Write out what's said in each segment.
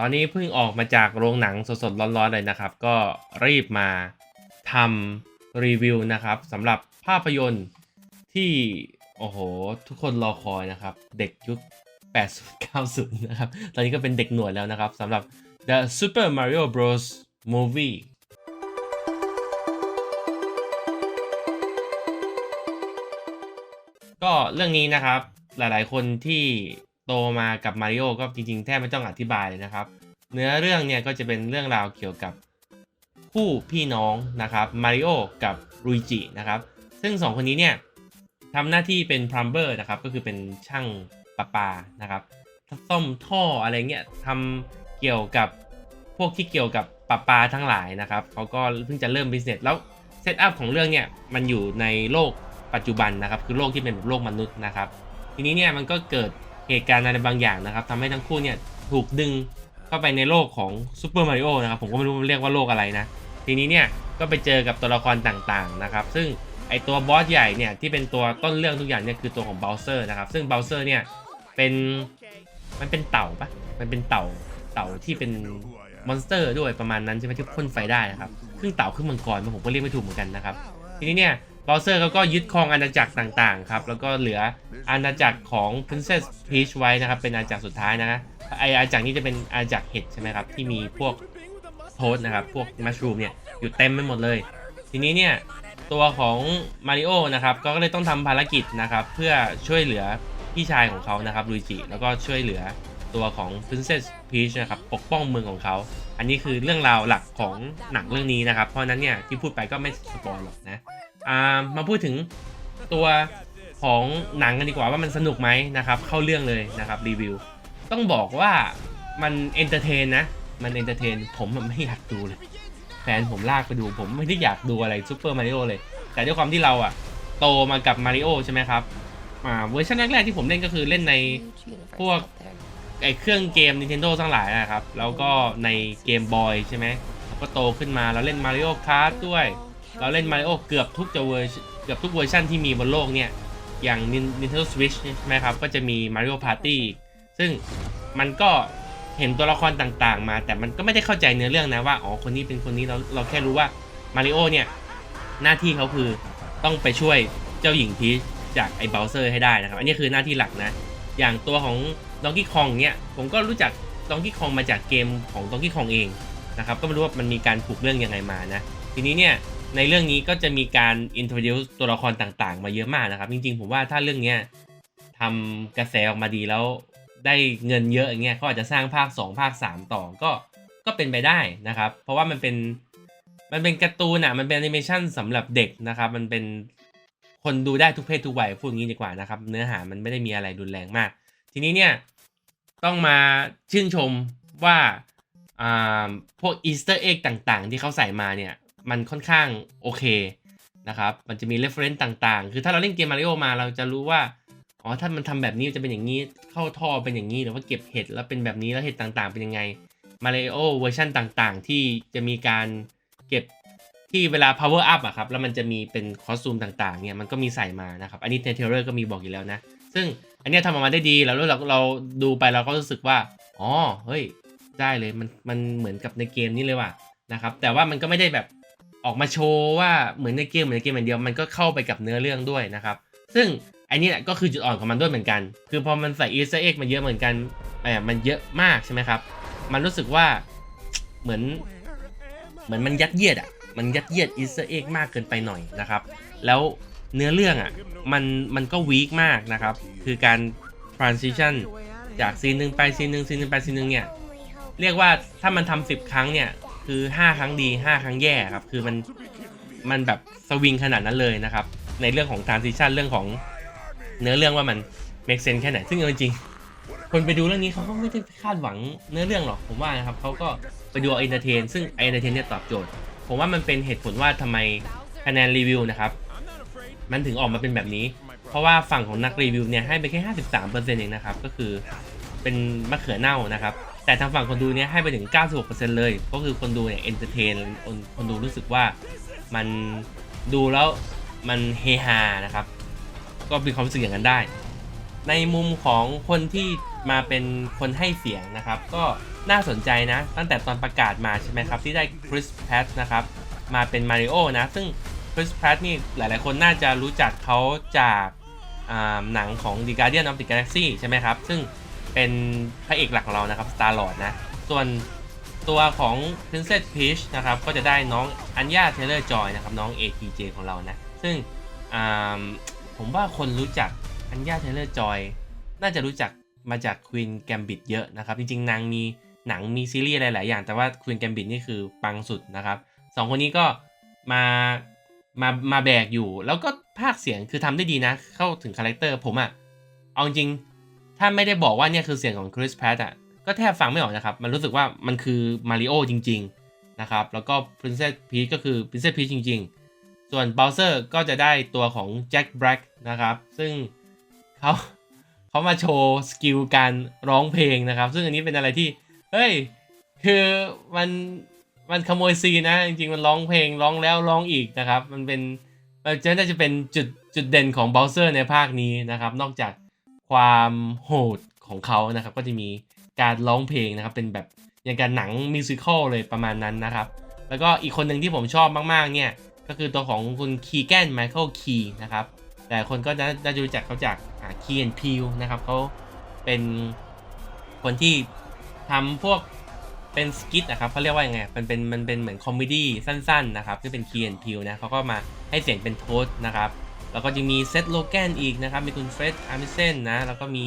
ตอนนี้เพิ่งออกมาจากโรงหนังสดๆร้อนๆเลยนะครับ ก็รีบมาทำรีวิวนะครับสำหรับภาพยนตร์ที่โอ้โห ทุกคนรอคอยนะครับ เด็กยุค 80 90 นะครับ ตอนนี้ก็เป็นเด็กหนวดแล้วนะครับสำหรับ The Super Mario Bros. Movie ก็เรื่องนี้นะครับหลายๆคนที่ โตมากับมาริโอก็จริงๆ แทบไม่ต้องอธิบายเลยนะครับ เนื้อเรื่องเนี่ยก็จะเป็นเรื่องราวเกี่ยวกับคู่พี่น้องนะครับมาริโอกับลุยจินะครับ ซึ่งสองคนนี้เนี่ยทำหน้าที่เป็นพรัมเบอร์นะครับก็คือเป็นช่างประปานะครับซ่อมท่ออะไรเงี้ยทำเกี่ยวกับพวกที่เกี่ยวกับประปาทั้งหลายนะครับเขาก็เพิ่งจะเริ่มบิสเนสแล้วเซตอัพของเรื่องเนี่ยมันอยู่ในโลกปัจจุบันนะครับ คือโลกที่เป็นแบบโลกมนุษย์นะครับ ทีนี้เนี่ยมันก็เกิด เหตุการณ์อะไรบางอย่างนะครับทำให้ทั้งคู่เนี่ยถูกดึงเข้าไปในโลกของซูเปอร์มาริโอนะครับผมก็ไม่รู้มันเรียกว่าโลกอะไรนะ ทีนี้เนี่ยก็ไปเจอกับตัวละครต่างๆนะครับซึ่งไอตัวบอสใหญ่เนี่ยที่เป็นตัวต้นเรื่องทุกอย่างเนี่ยคือตัวของเบลเซอร์นะครับซึ่งเบลเซอร์เนี่ยเป็นมันเป็นเต่าปะมันเป็นเต่าเต่าที่เป็นมอนสเตอร์ด้วยประมาณนั้นใช่ไหมที่พ่นไฟได้นะครับครึ่งเต่าครึ่งมังกรผมก็เรียกไม่ถูกเหมือนกันนะครับทีนี้เนี่ย บ o ลเซอร์เขาก็ยึดครองอาณาจักรต่างๆครับ แล้วก็เหลืออาณาจักรของ Princess Peach ไว้นะครับ เป็นอาณาจักรสุดท้ายนะไออาณาจักรนี้จะเป็นอาณาจักรเห็ดใช่ไหมครับ ที่มีพวกโทสนะครับ พวกมัชรูมเนี่ย อยู่เต็มไปหมดเลย ทีนี้เนี่ย ตัวของมาริโอนะครับ ก็เลยต้องทำภารกิจนะครับ เพื่อช่วยเหลือพี่ชายของเขานะครับลุยจิ แล้วก็ช่วยเหลือตัวของ Princess Peach นะครับ ปกป้องเมืองของเขา อันนี้คือเรื่องราวหลักของหนังเรื่องนี้นะครับ เพราะฉะนั้นเนี่ยที่พูดไปก็ไม่สปอยหรอกนะ อ่ามาพูดถึงตัวของหนังกันดีกว่าว่ามันสนุกไหมนะครับเข้าเรื่องเลยนะครับรีวิว ต้องบอกว่ามันเอนเตอร์เทนนะ มันเอนเตอร์เทนผมมันไม่อยากดูเลยแฟนผมลากไปดูผมไม่ได้อยากดูอะไรซูเปอร์มาริโอเลย แต่ด้วยความที่เราอะโตมากับมาริโอใช่ไหมครับอ่าเวอร์ชันแรกๆที่ผมเล่นก็คือเล่นในพวกไอเครื่องเกม Nintendo ทั้งหลายนะครับ แล้วก็ในเกมบอยใช่ไหมแล้วก็โตขึ้นมาเราเล่น Mario Kart ด้วย เราเล่น Mario เกือบทุกจะเวอร์เกือบทุกเวอร์ชั่นที่มีบนโลกเนี่ย อย่าง Nintendo Switch ใช่ไหมครับ ก็จะมี Mario Party ซึ่งมันก็เห็นตัวละครต่างๆ มา แต่มันก็ไม่ได้เข้าใจเนื้อเรื่องนะว่า อ๋อ คนนี้เป็นคนนี้เราเราแค่รู้ว่า Mario เนี่ย หน้าที่เขาคือต้องไปช่วยเจ้าหญิงพีชจากไอ้เบลเซอร์ให้ได้นะครับ อันนี้คือหน้าที่หลักนะ อย่างตัวของดองกี้คองเนี่ย ผมก็รู้จักดองกี้คองมาจากเกมของดองกี้คองเองนะครับ ก็ไม่รู้ว่ามันมีการผูกเรื่องยังไงมานะ ทีนี้เนี่ย ในเรื่องนี้ก็จะมีการ introduce ตัวละครต่างๆ มาเยอะมากนะครับ จริงๆ ผมว่าถ้าเรื่องเนี้ยทำกระแสออกมาดีแล้วได้เงินเยอะอย่างเงี้ยเขาอาจจะสร้างภาค 2 ภาค 3 ต่อก็ก็เป็นไปได้นะครับ เพราะว่ามันเป็นมันเป็นการ์ตูนอะมันเป็นแอนิเมชันสำหรับเด็กนะครับ มันเป็นคนดูได้ทุกเพศทุกวัยพูดอย่างนี้ดีกว่านะครับ เนื้อหามันไม่ได้มีอะไรรุนแรงมาก ทีนี้เนี่ยต้องมาชื่นชมว่าอ่าพวกอีสเตอร์เอ็กต่างๆ ที่เขาใส่มาเนี่ย มันค่อนข้างโอเคนะครับ มันจะมี reference ต่างๆ คือถ้าเราเล่นเกมมาริโอมาเราจะรู้ว่า อ๋อ ถ้ามันทำแบบนี้จะเป็นอย่างนี้ เข้าท่อเป็นอย่างนี้ หรือว่าเก็บเห็ดแล้วเป็นแบบนี้ แล้วเห็ดต่างๆ เป็นยังไง มาริโอเวอร์ชันต่างๆ ที่จะมีการเก็บที่เวลา power up อะครับ แล้วมันจะมีเป็นคอสตูมต่างๆ เนี่ย มันก็มีใส่มานะครับ อันนี้ในเทเลอร์ก็มีบอกอยู่แล้วนะ ซึ่งอันนี้ทำออกมาได้ดี แล้วเราเราดูไปเราก็รู้สึกว่า อ๋อ เฮ้ย ได้เลย มัน มันเหมือนกับในเกมนี้เลยว่ะนะครับ แต่ว่ามันก็ไม่ได้แบบ ออกมาโชว์ว่าเหมือนในเกมเหมือนในเกมอย่างเดียวมันก็เข้าไปกับเนื้อเรื่องด้วยนะครับ ซึ่งอันนี้แหละก็คือจุดอ่อนของมันด้วยเหมือนกัน คือพอมันใส่อีสเอ็กมาเยอะเหมือนกันเออมันเยอะมากใช่ไหมครับ มันรู้สึกว่าเหมือนเหมือนมันยัดเยียดอะ มันยัดเยียดอีสเอ็กมากเกินไปหน่อยนะครับ แล้วเนื้อเรื่องอะมันมันก็วีคมากนะครับ คือการ transition จากซีนหนึ่งไปซีนหนึ่งซีนหนึ่งไปซีนหนึ่งเนี่ย เรียกว่าถ้ามันทำสิบครั้งเนี่ย คือ5ครั้งดี5ครั้งแย่ครับ คือมันมันแบบสวิงขนาดนั้นเลยนะครับ ในเรื่องของ transition เรื่องของเนื้อเรื่องว่ามัน make sense แค่ไหนซึ่งจริงๆคนไปดูเรื่องนี้เขาก็ไม่ได้คาดหวังเนื้อเรื่องหรอกผมว่านะครับเขาก็ไปดูเอนเตอร์เทนซึ่งเอนเตอร์เทนเนี่ยตอบโจทย์ ผมว่ามันเป็นเหตุผลว่าทำไมคะแนนรีวิวนะครับ มันถึงออกมาเป็นแบบนี้ เพราะว่าฝั่งของนักรีวิวเนี่ยให้ไปแค่ 53%เองนะครับ ก็คือเป็นมะเขือเน่านะครับ แต่ทางฝั่งคนดูเนี่ยให้ไปถึง 96%เลย ก็คือคนดูเนี่ยเอนเตอร์เทนคนดูรู้สึกว่ามันดูแล้วมันเฮฮานะครับ ก็มีความรู้สึกอย่างนั้นได้ ในมุมของคนที่มาเป็นคนให้เสียงนะครับ ก็น่าสนใจนะ ตั้งแต่ตอนประกาศมาใช่ไหมครับที่ได้คริสแพทนะครับมาเป็นมาริโอนะ ซึ่งคริสแพทนี่หลายๆ คนน่าจะรู้จักเขาจากหนังของ The Guardian of the Galaxy ใช่ไหมครับ ซึ่ง เป็นพระเอกหลักของเรานะครับ Star Lord นะ ส่วนตัวของ Princess Peach นะครับ ก็จะได้น้องอัญญาเทเลอร์จอยนะครับ น้อง ATJ ของเรานะ ซึ่งผมว่าคนรู้จักอัญญาเทเลอร์จอยน่าจะรู้จักมาจาก Queen Gambit เยอะนะครับ จริง ๆ นางมีหนังมีซีรีส์อะไรหลายอย่าง แต่ว่า Queen Gambit นี่คือปังสุดนะครับสองคนนี้ก็มามามาแบกอยู่ แล้วก็ภาคเสียงคือทำได้ดีนะ เข้าถึงคาแรคเตอร์ผมอะเอาจริง ถ้าไม่ได้บอกว่าเนี่ยคือเสียงของคริสแพทอะก็แทบฟังไม่ออกนะครับ มันรู้สึกว่ามันคือมาริโอจริง ๆ นะครับ แล้วก็ Princess Peach ก็คือ Princess Peach จริง ๆ ส่วน Bowser ก็จะได้ตัวของ Jack Black นะครับ ซึ่งเขาเขามาโชว์สกิลการร้องเพลงนะครับ ซึ่งอันนี้เป็นอะไรที่ เฮ้ย คือมันมันขโมยซีนนะจริงๆ มันร้องเพลงร้องแล้วร้องอีกนะครับ มันเป็นเออจะน่าจะเป็นจุดจุดเด่นของ Bowser ในภาคนี้นะครับ นอกจาก ความโหดของเขานะครับ ก็จะมีการร้องเพลงนะครับ เป็นแบบอย่างการหนังมิวสิควลเลยประมาณนั้นนะครับ แล้วก็อีกคนหนึ่งที่ผมชอบมากๆ เนี่ย ก็คือตัวของคุณคีแกนไมเคิลคีนะครับ แต่คนก็น่าจะรู้จักเขาจากคีแอนพิวนะครับเขาเป็นคนที่ทำพวกเป็นสกิทนะครับเขาเรียกว่ายังไงมันเป็นมันเป็นเหมือนคอมเมดี้สั้นๆนะครับที่เป็นคีแอนพิวนะเขาก็มาให้เสียงเป็นโทสนะครับ แล้วก็จะมีเซตโลแกนอีกนะครับ มีคุณเฟรดอาร์มิเซนนะ แล้วก็มี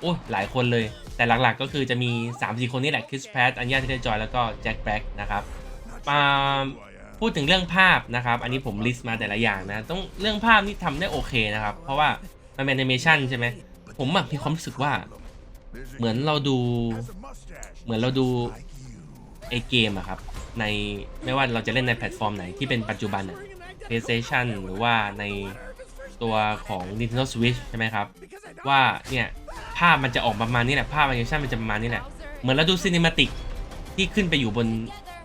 โอ้ยหลายคนเลย แต่หลักๆก็คือจะมี 3-4 คนนี่แหละคริสแพทอัญญาเทเลจอยแล้วก็แจ็คแบล็กนะครับมาพูดถึงเรื่องภาพนะครับ อันนี้ผมลิสต์มาแต่ละอย่างนะ ต้องเรื่องภาพนี่ทำได้โอเคนะครับ เพราะว่ามันเป็นแอนิเมชันใช่ไหม ผมอะมีความรู้สึกว่า เหมือนเราดู เหมือนเราดูไอเกมอะครับ ในไม่ว่าเราจะเล่นในแพลตฟอร์มไหนที่เป็นปัจจุบันอะ PlayStation หรือว่าใน ตัวของ Nintendo Switch ใช่ไหมครับ ว่าเนี่ยภาพมันจะออกประมาณนี้แหละภาพแอนิเมชันมันจะประมาณนี้แหละ เหมือนเราดูซีนิมาติกที่ขึ้นไปอยู่บน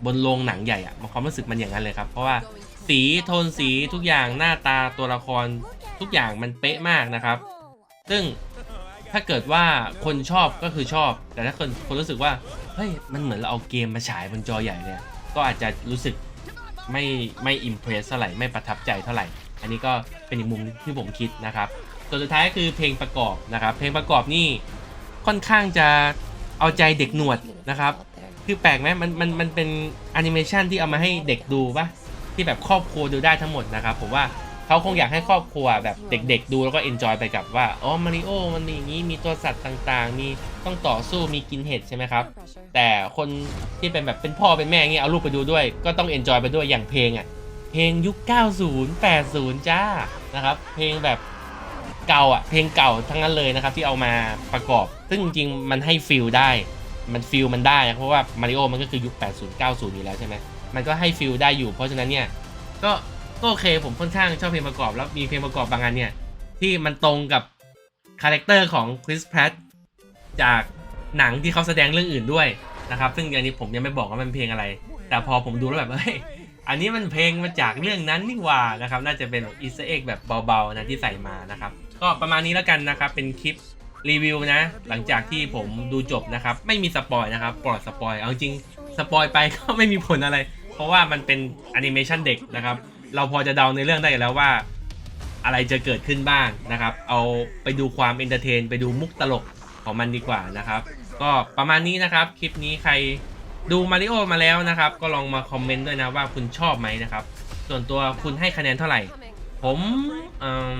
บนโรงหนังใหญ่อะความรู้สึกมันอย่างนั้นเลยครับ เพราะว่าสีโทนสีทุกอย่างหน้าตาตัวละครทุกอย่างมันเป๊ะมากนะครับ ซึ่งถ้าเกิดว่าคนชอบก็คือชอบ แต่ถ้าคนคนรู้สึกว่าเฮ้ยมันเหมือนเราเอาเกมมาฉายบนจอใหญ่เนี่ยก็อาจจะรู้สึกไม่ไม่อิมเพรสเท่าไหร่ไม่ประทับใจเท่าไหร่ อันนี้ก็เป็นอีกมุมที่ผมคิดนะครับส่วนสุดท้ายก็คือเพลงประกอบนะครับ เพลงประกอบนี่ค่อนข้างจะเอาใจเด็กหนวดนะครับคือแปลกไหมมันมันมันเป็นแอนิเมชันที่เอามาให้เด็กดูปะที่แบบครอบครัวดูได้ทั้งหมดนะครับผมว่าเขาคงอยากให้ครอบครัวแบบเด็ก ๆ ดูแล้วก็เอนจอยไปกับว่าอ๋อมาริโอมันมีอย่างนี้มีตัวสัตว์ต่างๆ มีต้องต่อสู้มีกินเห็ดใช่ไหมครับ แต่คนที่เป็นแบบเป็นพ่อเป็นแม่เงี้ยเอาลูกไปดูด้วย ก็ต้องเอนจอยไปด้วยอย่างเพลงอะ เพลงยุค 90 80 จ้านะครับ เพลงแบบเก่าอะ เพลงเก่าทั้งนั้นเลยนะครับที่เอามาประกอบ ซึ่งจริงมันให้ฟิลได้ มันฟิลมันได้นะเพราะว่ามาริโอมันก็คือยุค 80 90 อยู่แล้วใช่ไหมมันก็ให้ฟิลได้อยู่ เพราะฉะนั้นเนี่ย ก็ก็โอเคผมค่อนข้างชอบเพลงประกอบแล้วมีเพลงประกอบบางอันเนี่ย ที่มันตรงกับคาแรคเตอร์ของคริสแพทจากหนังที่เขาแสดงเรื่องอื่นด้วยนะครับ ซึ่งอันนี้ผมยังไม่บอกว่ามันเพลงอะไร แต่พอผมดูแล้วแบบเฮ้ย อันนี้มันเพลงมาจากเรื่องนั้นนี่หว่านะครับ น่าจะเป็นอีสเอ็กแบบเบาๆนะที่ใส่มานะครับ ก็ประมาณนี้แล้วกันนะครับ เป็นคลิปรีวิวนะ หลังจากที่ผมดูจบนะครับ ไม่มีสปอยนะครับ ปลอดสปอย เอาจริงสปอยไปก็ไม่มีผลอะไร เพราะว่ามันเป็นแอนิเมชันเด็กนะครับ เราพอจะเดาในเรื่องได้แล้วว่า อะไรจะเกิดขึ้นบ้างนะครับ เอาไปดูความเอนเตอร์เทน ไปดูมุกตลกของมันดีกว่านะครับ ก็ประมาณนี้นะครับ คลิปนี้ใคร ดูมาริโอมาแล้วนะครับ ก็ลองมาคอมเมนต์ด้วยนะว่าคุณชอบไหมนะครับ ส่วนตัวคุณให้คะแนนเท่าไหร่ ผมเอิ่ม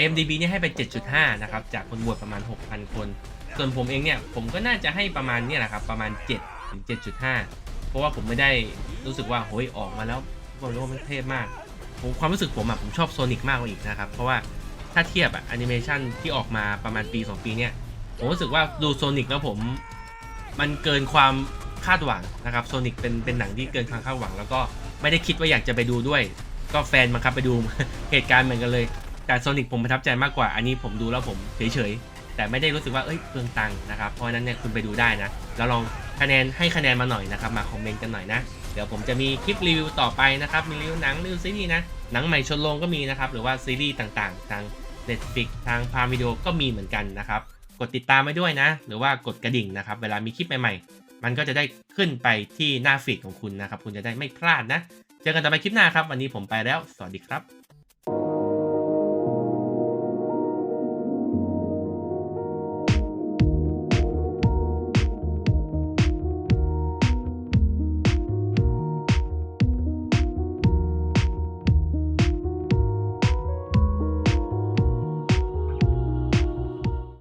IMDB เนี่ยให้ไป 7.5 นะครับ จากคนบวชประมาณ 6,000 คน ส่วนผมเองเนี่ย ผมก็น่าจะให้ประมาณเนี่ยแหละครับ ประมาณ 7 ถึง 7.5 เพราะว่าผมไม่ได้รู้สึกว่าโหยออกมาแล้วบอกเลยว่ามันเท่มากผมความรู้สึกผมอะผมชอบโซนิกมากกว่าอีกนะครับ เพราะว่าถ้าเทียบอะแอนิเมชันที่ออกมาประมาณปี 2 ปีเนี่ย ผมรู้สึกว่าดูโซนิกแล้วผมมันเกินความ คาดหวังนะครับโซนิกเป็นเป็นหนังที่เกินความคาดหวัง แล้วก็ไม่ได้คิดว่าอยากจะไปดูด้วย ก็แฟนบังคับไปดูเหตุการณ์เหมือนกันเลย แต่โซนิกผมประทับใจมากกว่าอันนี้ผมดูแล้วผมเฉยๆ แต่ไม่ได้รู้สึกว่าเอ้ยเปลืองตังค์นะครับเพราะฉะนั้นเนี่ยคุณไปดูได้นะแล้วลองคะแนนให้คะแนนมาหน่อยนะครับมาคอมเมนต์กันหน่อยนะเดี๋ยวผมจะมีคลิปรีวิวต่อไปนะครับมีรีวิวหนังรีวิวซีรีส์นะหนังใหม่ชนโรงก็มีนะครับหรือว่าซีรีส์ต่างๆ ทาง Netflix ทางพาวิดีโอก็มีเหมือนกันนะครับกกดติดตามไว้ด้วยนะ หรือว่ากดกระดิ่งนะครับ เวลามีคลิปใหม่ๆ มันก็จะได้ขึ้นไปที่หน้าฟีดของคุณนะครับ คุณจะได้ไม่พลาดนะ เจอกันต่อไปคลิปหน้าครับ วันนี้ผมไปแล้ว สวัสดีครับ